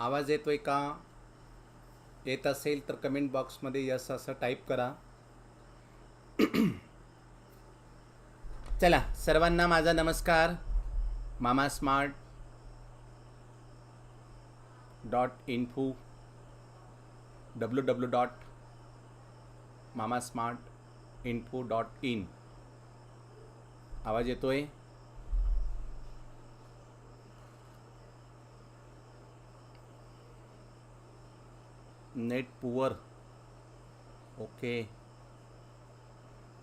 आवाज येतोय का? येत असेल तर कमेंट बॉक्समध्ये यस असं टाईप करा. चला सर्वांना माझा नमस्कार. Mama smart dot info W W dot mama smart info dot in आवाज येतोय? Net poor okay.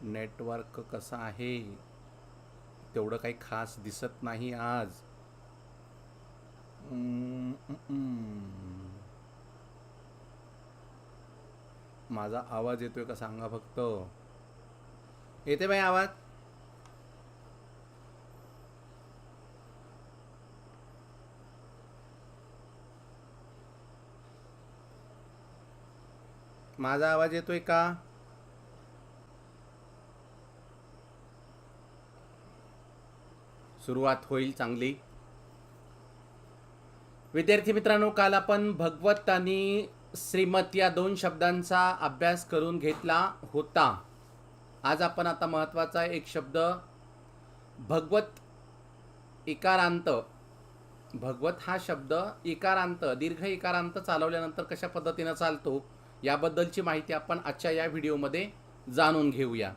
नेटवर्क कसं आहे? तेवढं काही खास दिसत नाही आज. माझा आवाज येतोय का सांगा फक्त. येते बाई आवाज? माझा आवाज येतोय का? सुरुवात होईल चांगली. विद्यार्थी मित्रांनो काल आपण भगवत आणि श्रीमत या दोन शब्दांचा अभ्यास करून घेतला होता. आज आपण आता महत्त्वाचा एक शब्द भगवत इकारांत भगवत हा शब्द इकारांत दीर्घ इकारांत चालवल्यानंतर कशा पद्धतीनं चालतो? याबद्दलची माहिती आपण आजच्या या व्हिडिओमध्ये जाणून घेऊया.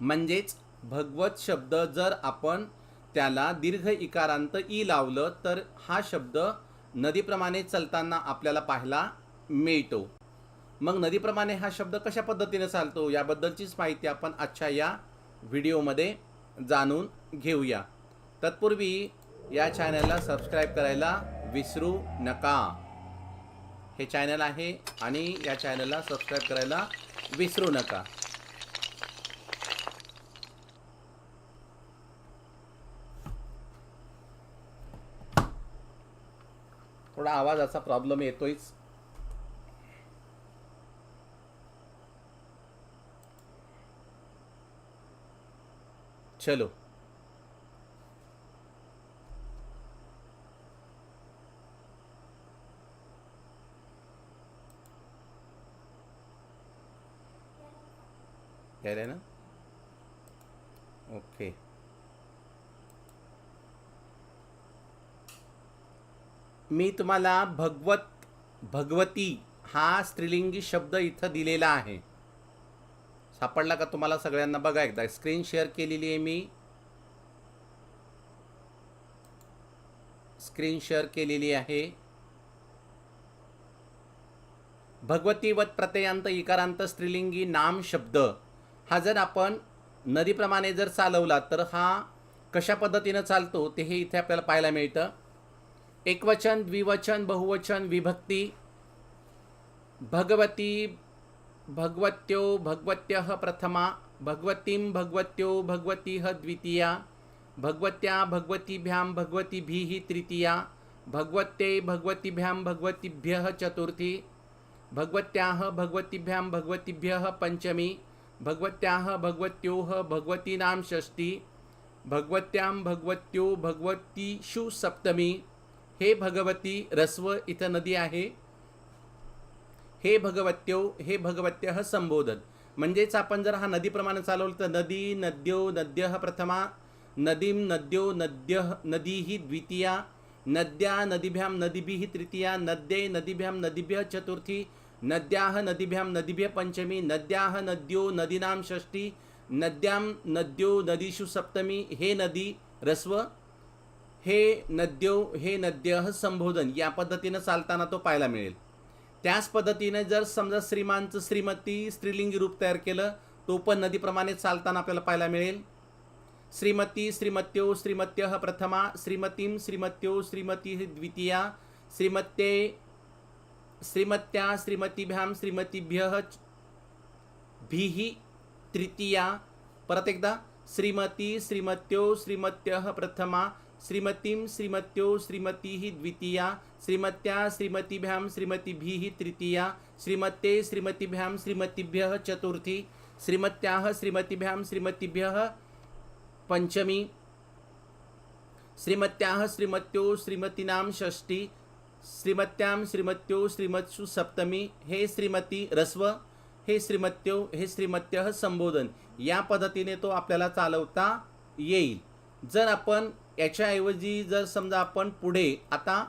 म्हणजेच भगवत शब्द जर आपण त्याला दीर्घ इकारांत ई लावलं तर हा शब्द नदीप्रमाणे चालताना आपल्याला पाहायला मिळतो. मग नदीप्रमाणे हा शब्द कशा पद्धतीने चालतो याबद्दलचीच माहिती आपण आजच्या या व्हिडिओमध्ये जाणून घेऊया. तत्पूर्वी या चॅनलला सबस्क्राईब करायला विसरू नका. हे चॅनल आहे आणि या चॅनलला सबस्क्राईब करायला विसरू नका. थोडा आवाजाचा प्रॉब्लेम येतोयच. चलो. यायला ना ओके मी तुम्हाला भगवत भगवती हा स्त्रीलिंगी शब्द इथं दिलेला आहे. सापडला का तुम्हाला सगळ्यांना? बघा एकदा स्क्रीन शेअर केलेली आहे मी. स्क्रीन शेअर केलेली आहे. भगवतीवत प्रत्ययांत इकारांत स्त्रीलिंगी नाम शब्द. हा जर आपण नदीप्रमाणे जर चालवला तर हा कशा पद्धतीनं चालतो ते हे इथे आपल्याला पाहायला मिळतं. एकवचन द्विवचन बहुवचन विभक्ती भगवती भगवत्यो भगवत्यः प्रथमा भगवतीं भगवत्यो भगवतीः द्वितीया भगवत्या भगवतीभ्यां भगवतीभिः तृतीया भगवत्यै भगवतीभ्यां भगवतीभ्यः चतुर्थी भगवत्याः भगवतीभ्यां भगवतीभ्यः पंचमी भगवत्याः भगवत्योः भगवतीनां षष्ठी भगवत्यां भगवत्यो भगवतीषु सप्तमी। हे भगवती रस्व इथं नदी आहे। हे भगवत्यो हे भगवत्यः संबोधन। म्हणजेच आपण जर हा नदीप्रमाणे चालवलं तर नदी नद्यो नद्यः प्रथमा नदीं नद्यो नद्य नदीः द्वितीया नद्या नदीभ्यां नदीभिः तृतीया नद्ये नदीभ्यां नदीभ्यः चतुर्थी नद्याः नदीभ्यां नदीभ्यः पंचमी नद्याः नद्यो नदीनां षष्ठी नद्यां नद्यो नदीषु सप्तमी हे नदी रस्व हे नद्यो हे नद्यः संबोधन. या पद्धतीनं चालताना तो पाहायला मिळेल. त्याच पद्धतीने जर समजा श्रीमानचं श्रीमती स्त्रीलिंगी रूप तयार केलं तो पण नदीप्रमाणे चालताना आपल्याला पाहायला मिळेल. श्रीमती श्रीमत्यो श्रीमत्यः प्रथमा श्रीमतीं श्रीमत्यो श्रीमती द्वितीया श्रीमत्ये श्रीमत्या श्रीमतीभ्यां श्रीमतीभ्य च- भीः तृतीया। परत एकदा। श्रीमती श्रीमत्यो श्रीमत्यः प्रथमा। श्रीमतीं श्रीमत्यो श्रीमतीः द्वितीया। श्रीमत्या श्रीमतीभ्यां श्रीमतीभिः तृतीया। श्रीमत्ते श्रीमतीभ्यां श्रीमतीभ्यः चतुर्थी। श्रीमत्याः श्रीमतीभ्यां श्रीमतीभ्यः पञ्चमी। श्रीमत्याः श्रीमत्यो श्रीमतीनां षष्ठी। श्रीमत्याम श्रीमत्यो श्रीमत्सु सप्तमी हे श्रीमती रस्व हे श्रीमत्यो हे श्रीमत्य संबोधन. या पद्धतीने तो आपल्याला चालवता येईल. जर आपण याच्याऐवजी जर समजा आपण पुढे आता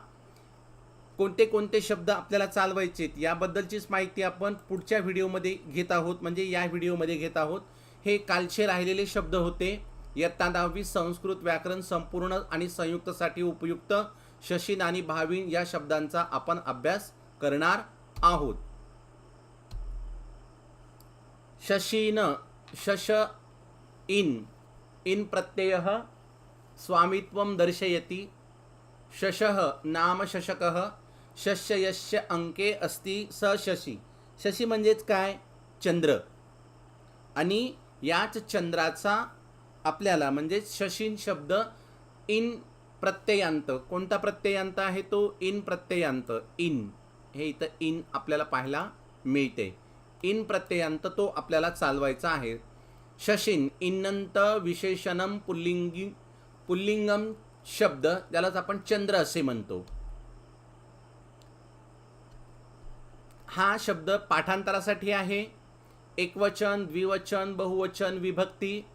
कोणते कोणते शब्द आपल्याला चालवायचे याबद्दलचीच माहिती आपण पुढच्या व्हिडिओमध्ये घेत आहोत. म्हणजे या व्हिडिओमध्ये घेत आहोत. हे कालचे राहिलेले शब्द होते. इयत्ता दहावी संस्कृत व्याकरण संपूर्ण आणि संयुक्तसाठी उपयुक्त. शशीन आणि भावीन या शब्दांचा आपण अभ्यास करणार आहोत. शशीन शश इन इन प्रत्यय स्वामित्वं दर्शयति शशः नाम शशकः शश यस्य अंके अस्ति स शशी. शशी म्हणजेच काय? चंद्र. आणि याच चंद्राचा आपल्याला म्हणजे शशीन शब्द इन प्रत्ययांत. कोणता प्रत्ययांत आहे तो? इन प्रत्ययांत. इन. हे इथं इन आपल्याला पाहायला मिळते. इन प्रत्ययांत तो आपल्याला चालवायचा आहे. शशिन इन्नंत विशेषणम पुल्लिंगी पुल्लिंगम शब्द ज्यालाच आपण चंद्र असे म्हणतो. हा शब्द पाठांतरासाठी आहे. एकवचन द्विवचन बहुवचन विभक्ती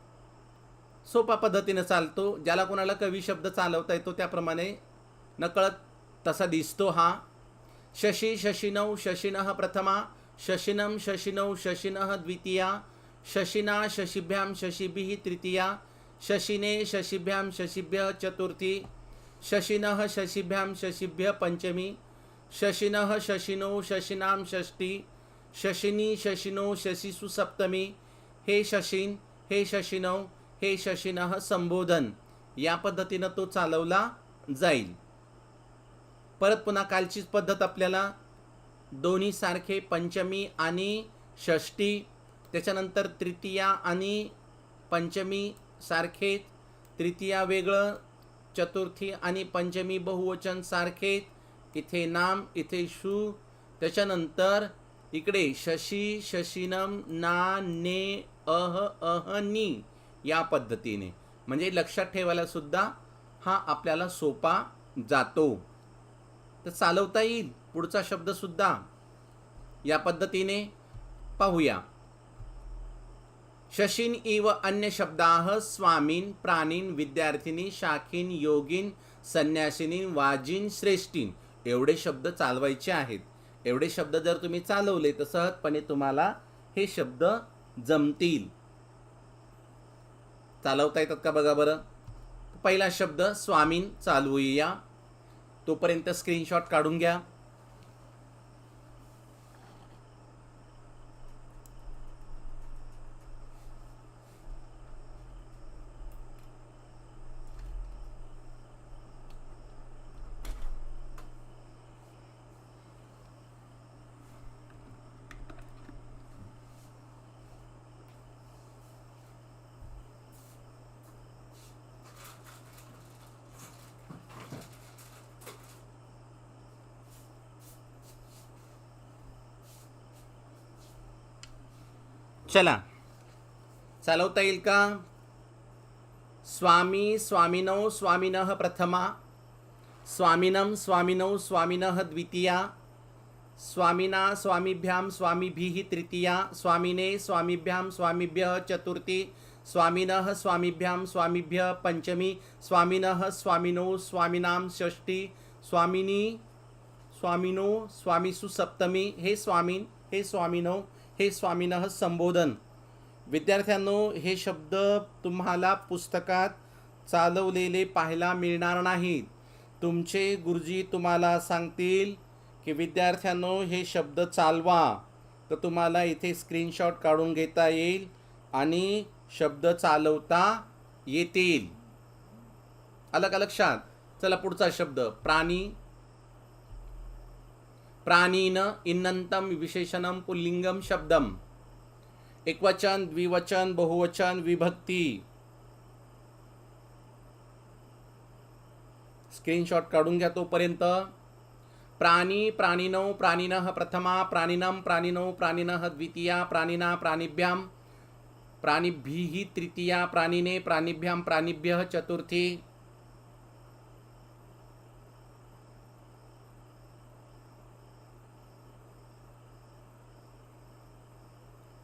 सोपा पद्धतीनं चालतो ज्याला कोणाला कवी शब्द चालवता येतो त्याप्रमाणे नकळत तसा दिसतो हा. शशी शशिनौ शशिनः प्रथमा शशिनं शशिनौ शशिनः द्वितीया शशिना शशिभ्यां शशिभिः तृतीया शशिने शशिभ्यां शशिभ्य चतुर्थी शशिनः शशिभ्यां शशिभ्य पंचमी शशिनः शशिनो शशिनां षष्ठी शशिनी शशिनो शशिसु सप्तमी हे शशिन हे शशिनौ हे शशिनः संबोधन. या पद्धतीनं तो चालवला जाईल. परत पुन्हा कालचीच पद्धत आपल्याला दोन्ही सारखे पंचमी आणि षष्टी त्याच्यानंतर तृतीया आणि पंचमी सारखे तृतीया वेगळं चतुर्थी आणि पंचमी बहुवचन सारखे इथे नाम इथे शू त्याच्यानंतर इकडे शशी शशिनम ना ने अह अह नी. या पद्धतीने. म्हणजे लक्षात ठेवायला सुद्धा हा आपल्याला सोपा जातो. तर चालवता येईल. पुढचा शब्दसुद्धा या पद्धतीने पाहूया. शशीन इव अन्य शब्दाः स्वामीन प्राणीन विद्यार्थिनी शाखीन योगीन संन्यासिनी वाजीन श्रेष्ठीन. एवढे शब्द चालवायचे आहेत. एवढे शब्द जर तुम्ही चालवले तर सहजपणे तुम्हाला हे शब्द जमतील. चालवता येतात का बघा बरं? पहिला शब्द स्वामीन चालवूया तोपर्यंत स्क्रीनशॉट काढून घ्या. चला। येईल का? स्वामी स्वामिनौ स्वामिनः प्रथमा। स्वामिनं स्वामिनौ स्वामिनः द्वितीया। स्वामिना स्वामिभ्यां स्वामिभिः तृतीया। स्वामिने स्वामिभ्यां स्वामीभ्य चतुर्थी। स्वामिनः स्वामिभ्यां स्वामीभ्य पंचमी स्वामिनः स्वामिनो स्वामिनां षष्ठी। स्वामिनी स्वामिनो स्वामीसु सप्तमी। हे स्वामीन, हे स्वामिनो हे स्वामिनः संबोधन. विद्यार्थ्यांनो हे शब्द तुम्हाला पुस्तकात चालवलेले पाहायला मिळणार नाहीत. तुमचे गुरुजी तुम्हाला सांगतील की विद्यार्थ्यांनो हे शब्द चालवा. तर तुम्हाला इथे स्क्रीनशॉट काढून घेता येईल आणि शब्द चालवता येतील. आलं का लक्षात चला पुढचा शब्द. प्राणी प्राणीन इन्नंतम विशेषणम पुल्लिंगम शब्दम। एकवचन द्विवचन बहुवचन विभक्ती। स्क्रीनशॉट काढून घ्या तोपर्यंत। प्राणी प्राणिनौ प्राणिनः प्रथमा प्राणिनम प्राणिनौ प्राणिनः द्वितीया प्राणिना प्राणिभ्यां। प्राणिभिः तृतीया प्राणिने प्राणिभ्यां प्राणिभ्यः चतुर्थी।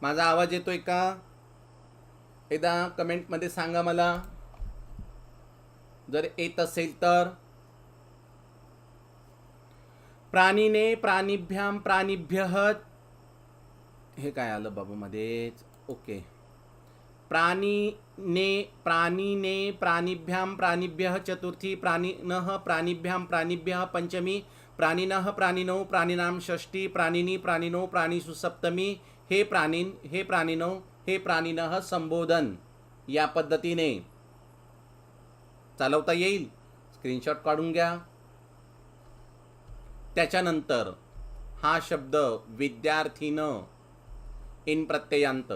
माझा आवाज येतोय का? एकदा कमेंटमध्ये सांगा मला. जर येत असेल तर. प्राणीने प्राणीभ्याम प्राणीभ्य हे काय आलं बाबा मध्येच? ओके. प्राणीने प्राणीने प्राणीभ्याम प्राणीभ्य चतुर्थी प्राणिनः प्राणीभ्याम प्राणीभ्य पंचमी प्राणिनः प्राणिनौ प्राणिनाम षष्टी प्राणिनी प्राणिनौ प्राणीसु सप्तमी हे प्राणीन हे प्राणिनो हे प्राणिनः संबोधन. या पद्धतीने. चालवता येईल. स्क्रीनशॉट काढून घ्या. त्याच्यानंतर हा शब्द विद्यार्थीनं. इन प्रत्ययांत.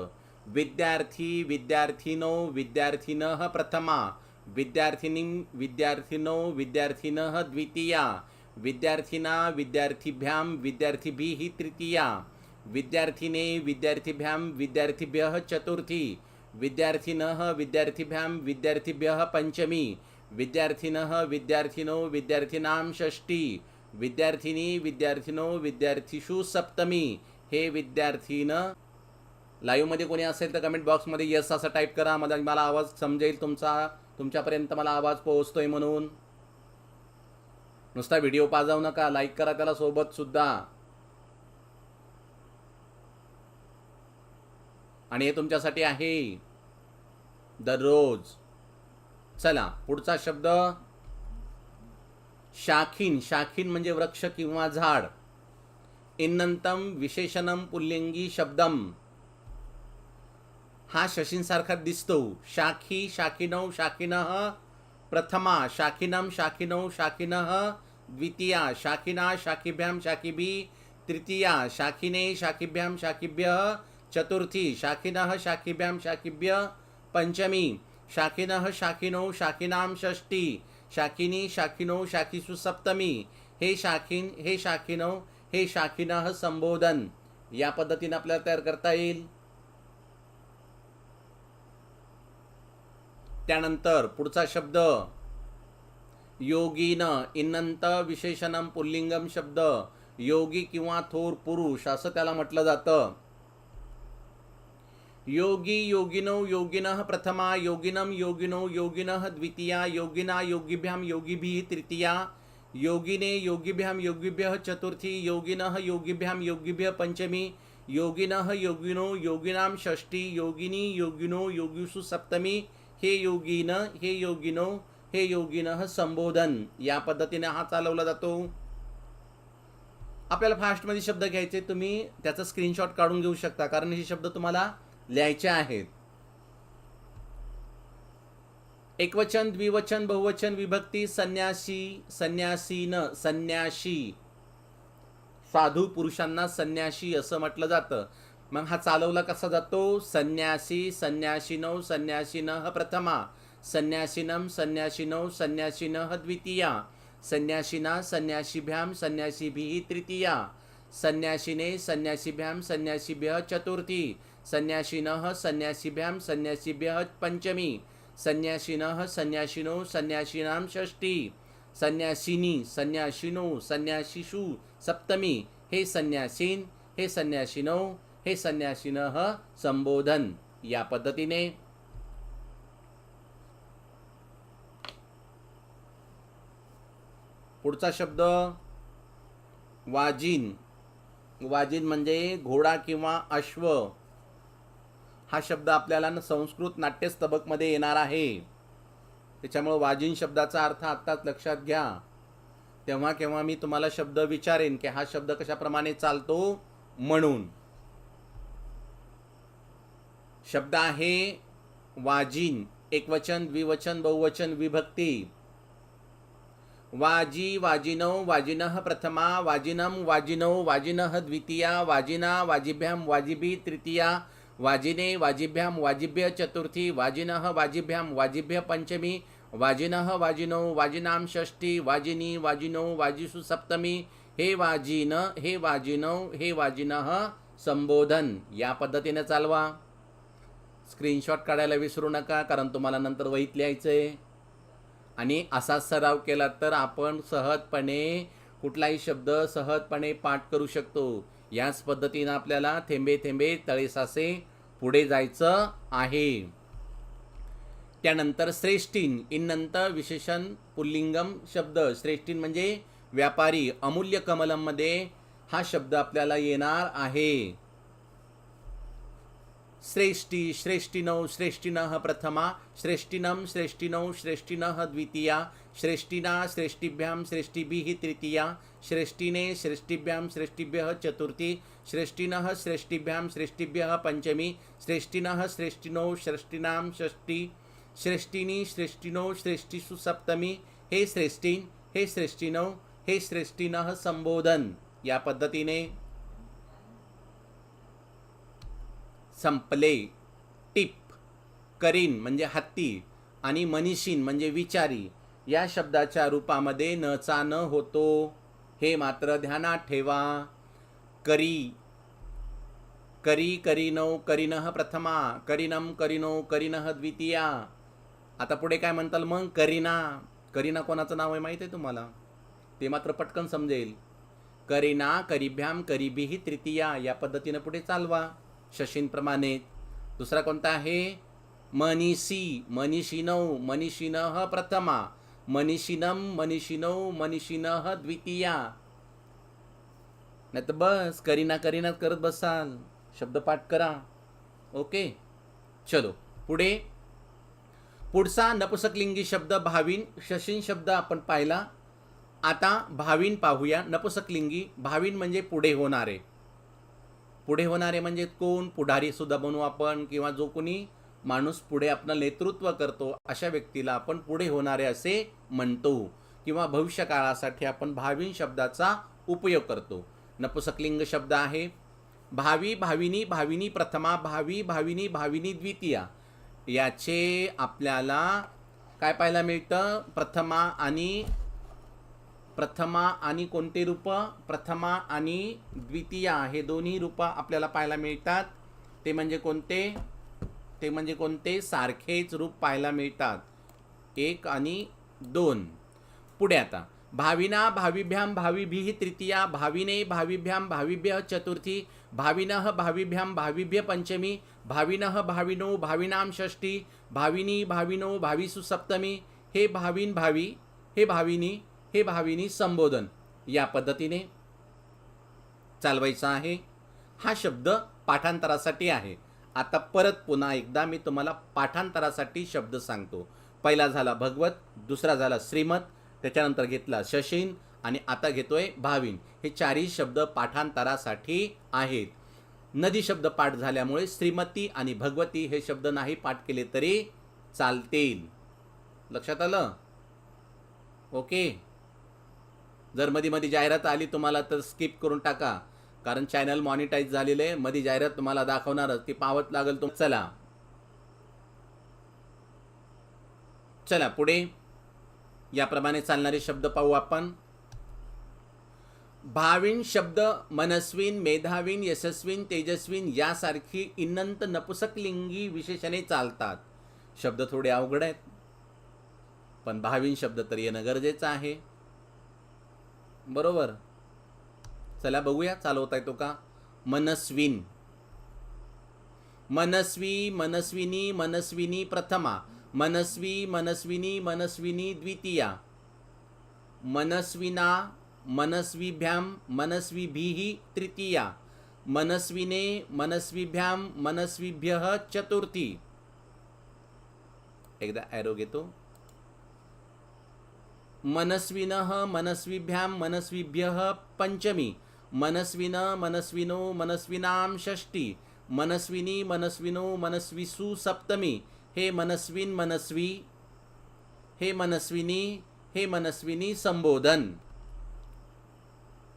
विद्यार्थी विद्यार्थिनो विद्यार्थिनः प्रथमा. विद्यार्थिनी विद्यार्थिनो विद्यार्थिनः द्वितीया. विद्यार्थिना विद्यार्थिभ्यां विद्यार्थिभिः तृतीया. विद्यार्थिने विद्यार्थिभ्यां विद्यार्थिभ्यः चतुर्थी विद्यार्थिनः विद्यार्थिभ्यां विद्यार्थिभ्यः पंचमी विद्यार्थिनः विद्यार्थिनो विद्यार्थिनां षष्टी विद्यार्थिनी विद्यार्थिनो विद्यार्थीषु सप्तमी. हे विद्यार्थीनं लाईव्हमध्ये कोणी असेल तर कमेंट बॉक्समध्ये यस असं टाईप करा. मला मला आवाज समजेल तुमचा. तुमच्यापर्यंत मला आवाज पोहोचतोय म्हणून. नुसता व्हिडिओ पाजवू नका. लाईक करा त्याला सोबतसुद्धा आणि हे तुमच्यासाठी आहे. दररोज. चला पुढचा शब्द. शाखीन. शाखीन म्हणजे वृक्ष किंवा झाड. इन्नंतम विशेषणम पुल्लिंगी शब्दम. हा शशींसारखा दिसतो. शाखी शाखिनौ शाखिनः. प्रथमा शाखिनम शाखिनौ शाखिनः. द्वितीया शाखिना शाखिभ्यां शाखिबी. तृतीया शाखिने शाखिभ्यां शाखिभ्यः. चतुर्थी शाखिनः शाखिभ्यां शाखिभ्य पंचमी शाखिनः शाखिनौ शाखिनां षष्ठी शाखिनी शाखिनो शाखिसु सप्तमी हे शाखीन हे शाखिनो हे शाखिनः संबोधन. या पद्धतीने आपल्याला तयार करता येईल. त्यानंतर पुढचा शब्द योगीन इनंत विशेषणम पुल्लिंगम शब्द. योगी किंवा थोर पुरुष असं त्याला म्हटलं जातं. योगी योगिनो योगिनः प्रथमा योगिनम योगिनो योगिनः द्वितीया योगिना योगिभ्यां योगिभिः तृतीया योगिने योगिभ्यां योगिभ्यः चतुर्थी योगिनः योगिभ्यां योगिभ्यः पंचमी योगिनः योगिनो योगिनां षष्ठी योगिनी योगिनो योगिषु सप्तमी हे योगीन हे योगिनो हे योगिनः संबोधन. या पद्धतीने हा चालवला जातो. आपल्याला फास्टमध्ये शब्द घ्यायचे तुम्ही त्याचा स्क्रीनशॉट काढून घेऊ शकता कारण हे शब्द तुम्हाला लिहायचे आहेत. एकवचन द्विवचन बहुवचन विभक्ती संन्यासी संन्यासीन संन्याशी. साधू पुरुषांना संन्याशी असं म्हटलं जातं. मग हा चालवला कसा जातो? संन्यासी संन्यासिनौ संन्यासिनः प्रथमा. संन्यासिनं संन्यासिनौ संन्यासिनः द्वितीया. संन्यासिना संन्यासीभ्याम संन्यासीभी तृतीया. संन्यासिने संन्यासीभ्याम संन्यासीभ्य चतुर्थी. संन्यासिनः संन्यासीभ्याम संन्यासिभ्यः पंचमी संन्यासिनः संन्यासिनो संन्यासिनां षष्ठी। संन्यासिनी संन्यासिनो संन्यासिषु सप्तमी। हे संन्यासीन हे संन्यासिनो हे संन्यासिनः संबोधन। या पद्धतीने। पुढचा शब्द वाजिन। वाजिन म्हणजे घोडा किंवा अश्व। हा शब्द आपल्याला ना संस्कृत नाट्यस्तबकमध्ये येणार आहे. त्याच्यामुळं वाजिन शब्दाचा अर्थ आत्ताच लक्षात घ्या. तेव्हा केव्हा मी तुम्हाला शब्द विचारेन की हा शब्द कशाप्रमाणे चालतो? म्हणून. शब्द आहे वाजिन एकवचन द्विवचन बहुवचन विभक्ती. वाजी वाजिनौ वाजिनः प्रथमा वाजिनं वाजिनौ वाजिनः द्वितीया वाजिना वाजिभ्यां वाजिबी तृतीया वाजिने वाजिभ्याम वाजिभ्य चतुर्थी वाजिनः वाजिभ्याम वाजिभ्य पंचमी वाजिनः वाजिनौ वाजिनाम षष्ठी वाजिनी वाजिनौ वाजिषु सप्तमी हे वाजिन हे वाजिनौ हे वाजिनः संबोधन. या पद्धतीने चालवा. स्क्रीनशॉट काढायला विसरू नका कारण तुम्हाला नंतर वहीत लिहायचं. आहे आणि असा सराव केला तर आपण सहजपणे कुठलाही शब्द सहजपणे पाठ करू शकतो. याच पद्धतीनं आपल्याला थेंबे थेंबे तळेसासे पुढे जायचं आहे. त्यानंतर श्रेष्ठीन इन्नंतर विशेषण पुल्लिंगम शब्द. श्रेष्ठीन म्हणजे व्यापारी अमूल्य कमलममध्ये हा शब्द आपल्याला येणार आहे. श्रेष्ठी श्रेष्ठिनौ श्रेष्ठिनः प्रथमा श्रेष्ठिनम श्रेष्ठिनौ श्रेष्ठिनः द्वितीया श्रेष्ठिना श्रेष्ठीभ्याम श्रेष्ठीभिः तृतीया श्रेष्ठिने श्रेष्ठीभ्याम श्रेष्ठीभ्यः चतुर्थी श्रेष्ठिनः श्रेष्ठीभ्याम श्रेष्ठिभ्यः पंचमी श्रेष्ठिनः श्रेष्ठिनौ श्रेष्ठिनां षष्ठी श्रेष्ठिनी श्रेष्ठिनौ श्रेष्ठीसु सप्तमी हे श्रेष्ठीन हे श्रेष्ठिनौ हे श्रेष्ठिनः संबोधन। या पद्धतीने संपले टिप करीन म्हणजे हत्ती आणि मनीषीन म्हणजे विचारी या शब्दाच्या रूपामध्ये नचा न होतो. हे मात्र ध्यानात ठेवा. करी. करी करिनौ करीनः प्रथमा. करीनम करीनो करीनः द्वितीया. आता पुढे काय म्हणताल मग? करीना. करीना कोणाचं नाव आहे माहीत आहे तुम्हाला? ते मात्र पटकन समजेल. करीना करीभ्याम करीभिही तृतीया. या पद्धतीनं पुढे चालवा शशींप्रमाणे. दुसरा कोणता आहे? मनीषी. मनीषिनौ मनीषिनः प्रथमा. मनीषिनम मनीषिनौ मनीषिन द्वितीया। नाही तर बस करीना करीना करत बसाल. शब्दपाठ करा. ओके? चलो. पुढे. पुढचा नपुसकलिंगी शब्द भावीन शशीन शब्द आपण पाहिला. आता भावीन पाहूया. नपुसकलिंगी भावीन म्हणजे पुढे होणारे. पुढे होणारे म्हणजे कोण? पुढारी सुद्धा बनवू आपण किंवा जो कोणी माणूस पुढे आपलं नेतृत्व करतो अशा व्यक्तीला आपण पुढे होणारे असे म्हणतो किंवा भविष्य काळासाठी आपण भावीन शब्दाचा उपयोग करतो. नपुसकलिंग शब्द आहे. भावी भाविनी भाविनी प्रथमा भावी भाविनी भाविनी द्वितीया. याचे आपल्याला काय पाहायला मिळतं? प्रथमा आणि प्रथमा आणि कोणते रूप? प्रथमा आणि द्वितीया हे दोन्ही रूपं आपल्याला पाहायला मिळतात. ते म्हणजे कोणते? ते म्हणजे कोणते? सारखेच रूप पाहायला मिळतात. एक आणि दोन. पुढे आता. भाविना भाविभ्याम भाविभिः तृतीया भाविने भाविभ्याम भाविभ्य चतुर्थी भाविनः भाविभ्याम भाविभ्य पंचमी भाविनः भाविनो भाविनाम षष्ठी भाविनी भाविनो भाविसु सप्तमी हे भाविन भावी हे भाविनी हे भाविनी संबोधन. या पद्धतीने चालवायचा आहे. हा शब्द पाठांतरासाठी आहे. आता परत पुन्हा एकदा मी तुम्हाला पाठांतरासाठी शब्द सांगतो. पहिला झाला भगवत दुसरा झाला श्रीमत त्याच्यानंतर घेतला शशीन आणि आता घेतोय भाविन. हे चारही शब्द पाठांतरासाठी आहेत. नदी शब्द पाठ झाल्यामुळे श्रीमती आणि भगवती हे शब्द नाही पाठ केले तरी चालतील. लक्षात आलं? ओके. जर मध्ये मध्ये जाहिरात आली तुम्हाला तर स्किप करून टाका. कारण चॅनल मॉनिटाईज झालेलं आहे. मध्ये जाहिरात तुम्हाला दाखवणारच. ती पावत लागेल तुम चला. चला पुढे. याप्रमाणे चालणारे शब्द पाहू आपण. भाविन शब्द मनस्विन मेधावीन यशस्वीन तेजस्वीन यासारखी इन्नंत नपुसकलिंगी विशेषणे चालतात. शब्द थोडे अवघड आहेत. पण भाविन शब्द तर येणं गरजेचं आहे. बरोबर? चला बघूया चालवता येतो का? मनस्विन. मनस्वी मनस्विनी मनस्विनी प्रथमा. मनस्वी मनस्विनी मनस्विनी द्वितीया. मनस्विना मनस्विभ्याम मनस्विभिः तृतीया. मनस्विने मनस्विभ्याम मनस्विभ्यः चतुर्थी. एकदा ॲरो घेतो. मनस्विनः मनस्विभ्याम मनस्विभ्य पंचमी. मनस्विन मनस्विनो मनस्विनां षष्ठी। मनस्विनी मनस्विनो मनस्विसु सप्तमी। हे मनस्विन मनस्वी। हे मनस्विनी। हे मनस्विनी संबोधन।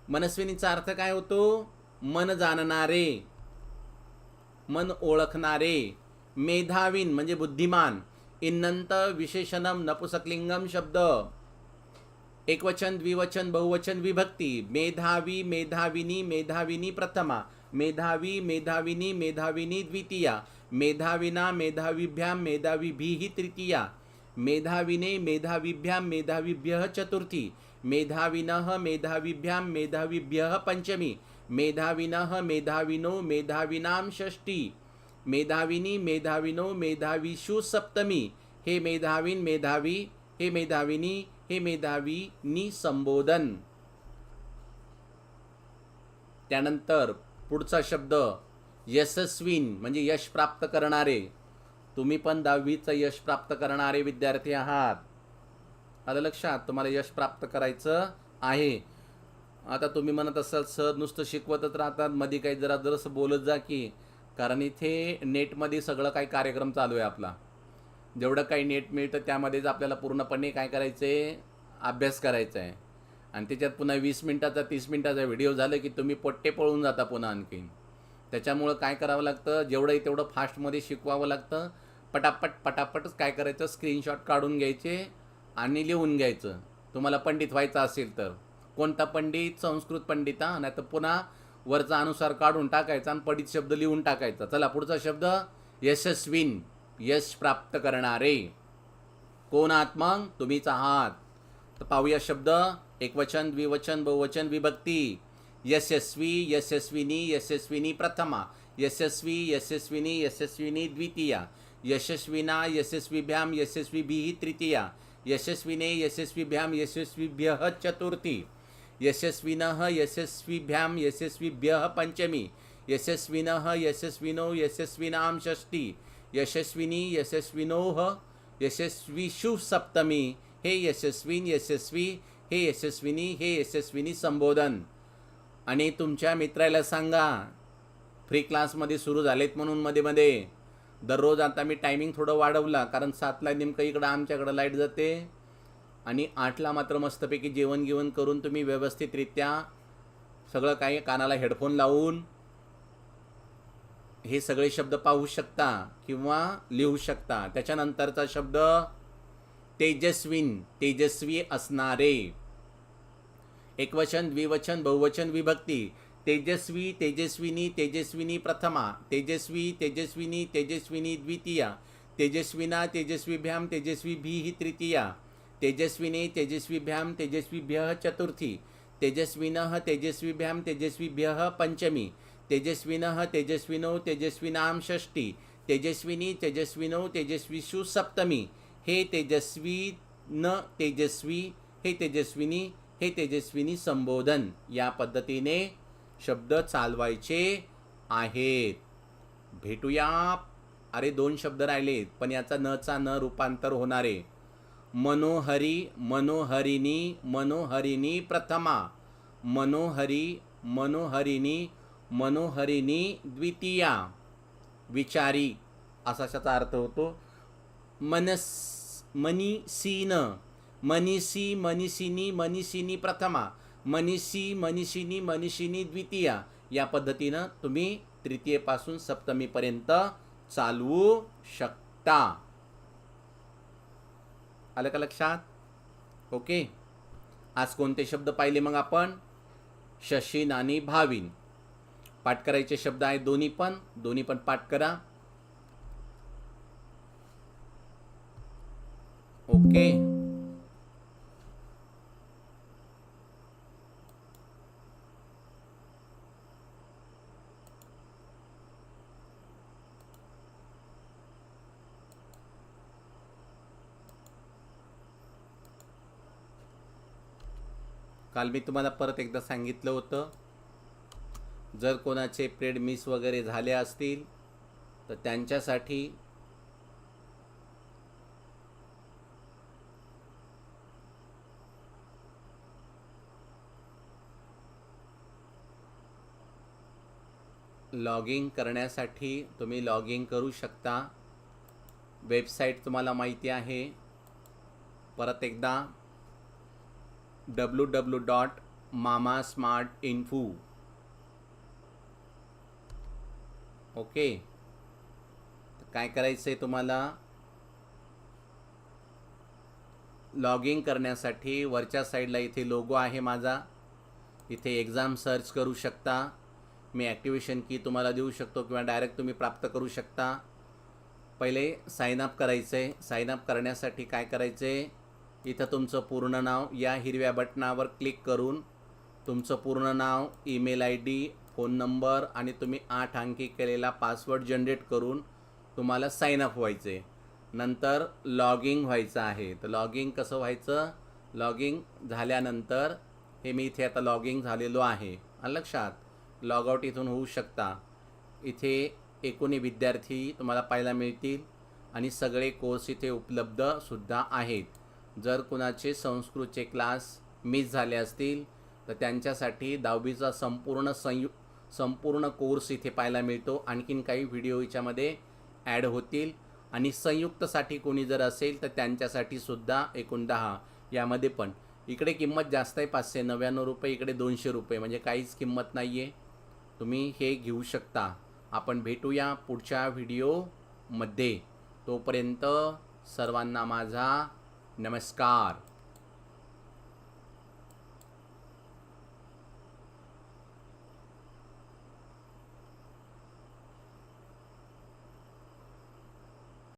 मनस्विनीचा अर्थ काय होतो? मन जाणणारे। मन ओळखणारे। मेधावीन म्हणजे बुद्धिमान। इन्नंत विशेषणम नपुसकलिंगम शब्द। एकवचन द्विवचन बहुवचन विभक्ती मेधावी मेधाविनी मेधाविनी प्रथमा मेधावी मेधाविनी मेधाविनी द्वितीया मेधाविना मेधाविभ्यां मेधाविभिः तृतीया मेधाविने मेधाविभ्यां मेधाविभ्यः चतुर्थी मेधाविनः मेधाविभ्यां मेधाविभ्यः पञ्चमी मेधाविनः मेधाविनो मेधाविनां षष्टी मेधाविनी मेधाविनो मेधाविषु सप्तमी हे मेधावीन मेधावी हे मेधाविनी हे मेधावीनी संबोधन. त्यानंतर पुढचा शब्द यशस्वीन म्हणजे यश प्राप्त करणारे. तुम्ही पण दहावीचं यश प्राप्त करणारे विद्यार्थी आहात. आलं लक्षात तुम्हाला यश प्राप्त करायचं आहे. आता तुम्ही म्हणत असाल सर नुसतं शिकवतच राहतात. मध्ये काही जरा जरासं बोलत जा की. कारण इथे नेटमध्ये सगळं काही कार्यक्रम चालू आहे आपला. जेवढं काही नेट मिळतं त्यामध्येच आपल्याला पूर्णपणे काय करायचं आहे अभ्यास करायचा आहे आणि त्याच्यात पुन्हा वीस मिनटाचा तीस मिनटाचा व्हिडिओ झालं की तुम्ही पोट्टे पळून जाता पुन्हा आणखीन. त्याच्यामुळं काय करावं लागतं? जेवढंही तेवढं फास्टमध्ये शिकवावं लागतं. पटापट पटापटच काय करायचं? स्क्रीनशॉट काढून घ्यायचे आणि लिहून घ्यायचं. तुम्हाला पंडित व्हायचं असेल तर. कोणता पंडित? संस्कृत पंडित हा. नाही तर पुन्हा वरचा अनुसार काढून टाकायचा आणि पडित शब्द लिहून टाकायचा. चला पुढचा शब्द यशस्वीन. यश प्राप्त करणारे. कोण आत्मा तुम्हीच आहात. तर पाहूया शब्द. एकवचन द्विवचन बहुवचन विभक्ती. यशस्वी यशस्विनी यशस्विनी प्रथमा. यशस्वी यशस्विनी यशस्विनी द्वितीया. यशस्विना यशस्वीभ्याम यशस्वीभिः तृतीया. यशस्विने यशस्वीभ्याम यशस्वीभ्यः चतुर्थी. यशस्विनः यशस्वीभ्याम यशस्वीभ्यः पंचमी. यशस्विनः यशस्विनो यशस्विनां षष्ठी. यशस्विनी यशस्विनोह यशस्वी शुभ सप्तमी हे यशस्वीन यशस्वी हे यशस्विनी हे यशस्विनी संबोधन. आणि तुमच्या मित्राला सांगा फ्री क्लासमध्ये सुरू झालेत म्हणून मध्ये मध्ये. दररोज आता मी टायमिंग थोडं वाढवला कारण सातला नेमकं इकडं आमच्याकडं लाइट जाते. आणि आठला मात्र मस्तपैकी जेवण गिवण करून तुम्ही व्यवस्थितरित्या सगळं काही कानाला हेडफोन लावून हे सगळे शब्द पाहू शकता किंवा लिहू शकता. त्याच्यानंतरचा शब्द तेजस्वीन तेजस्वी असणारे. एकवचन द्विवचन बहुवचन विभक्ती. तेजस्वी तेजस्विनी तेजस्विनी प्रथमा. तेजस्वी तेजस्विनी तेजस्विनी द्वितीया. तेजस्विना तेजस्वीभ्याम तेजस्वीभिः तृतीया. तेजस्विने तेजस्वीभ्याम तेजस्वीभ्यः चतुर्थी. तेजस्विनः तेजस्वीभ्याम तेजस्वीभ्यः पंचमी. तेजस्विनः तेजस्विनो तेजस्विनाम षष्ठी तेजस्विनी तेजस्विनो तेजस्विषु सप्तमी हे तेजस्वी न तेजस्वी हे तेजस्विनी हे तेजस्विनी संबोधन या पद्धतीने शब्द चालवायचे आहेत. भेटूया. अरे दोन शब्द राहिलेत पण याचा नचा न रूपांतर होणारे. मनोहरी मनोहरिणी मनोहरिणी प्रथमा. मनोहरी मनोहरिणी मनोहरिणी द्वितीया. विचारी असा त्याचा अर्थ होतो. मनस मनीसीन मनीषी मनीषिनी मनीषिनी प्रथमा. मनीषी मनीषिनी मनीषिनी द्वितीया. या पद्धतीनं तुम्ही तृतीयेपासून सप्तमीपर्यंत चालवू शकता. आलं का लक्षात? ओके. आज कोणते शब्द पाहिले मग आपण? शशीन आणि भाविन. पाठ करायचे शब्द आहेत दोन्ही पण दोन्ही पण पाठ करा. ओके. काल मी तुम्हाला परत एकदा सांगितलं होतं. जर कोणाचे प्रेड मिस वगैरे झाले असतील तर त्यांच्यासाठी लॉगिंग करण्यासाठी तुम्ही लॉगिंग करू शकता. वेबसाईट तुम्हाला माहिती आहे. परत एकदा W W dot mama smart info okay. काय करायचं आहे तुम्हाला? लॉगिंग करण्यासाठी वरच्या साईडला इथे लोगो आहे माझा. इथे एक्झाम सर्च करू शकता. मी ॲक्टिवेशन की तुम्हाला देऊ शकतो किंवा डायरेक्ट तुम्ही प्राप्त करू शकता. पहिले साईन अप करायचं आहे साईन अप करण्यासाठी काय करायचं आहे इथं तुमचं पूर्ण नाव या हिरव्या बटनावर क्लिक करून तुमचं पूर्ण नाव email I D phone number आणि तुम्ही आठ अंकी केलेला पासवर्ड जनरेट करून तुम्हाला साइन अप व्हायचं. आहे नंतर लॉगिंग व्हायचं आहे. तर लॉगिंग कसं व्हायचं? लॉगिंग झाल्यानंतर हे मी इथे आता लॉगिंग झालेलो आहे. लक्षात लॉगआउट इथून होऊ शकता. इथे एकूणी विद्यार्थी तुम्हाला पाहायला मिळतील आणि सगळे कोर्स इथे उपलब्ध सुद्धा आहेत. जर कुणाचे संस्कृतचे क्लास मिस झाले असतील तर त्यांच्यासाठी दहावीचा संपूर्ण संयु संपूर्ण कोर्स इथे पाहायला मिळतो. आणखीन काही व्हिडिओ याच्यामध्ये ॲड होतील. आणि संयुक्तसाठी कोणी जर असेल तर त्यांच्यासाठी सुद्धा एकूण दहा. यामध्ये पण. इकडे किंमत जास्त आहे पाचशे नव्याण्णव रुपये इकडे दोनशे रुपये. म्हणजे काहीच किंमत नाही आहे तुम्ही हे घेऊ शकता. आपण भेटूया पुढच्या व्हिडिओमध्ये तोपर्यंत सर्वांना माझा नमस्कार.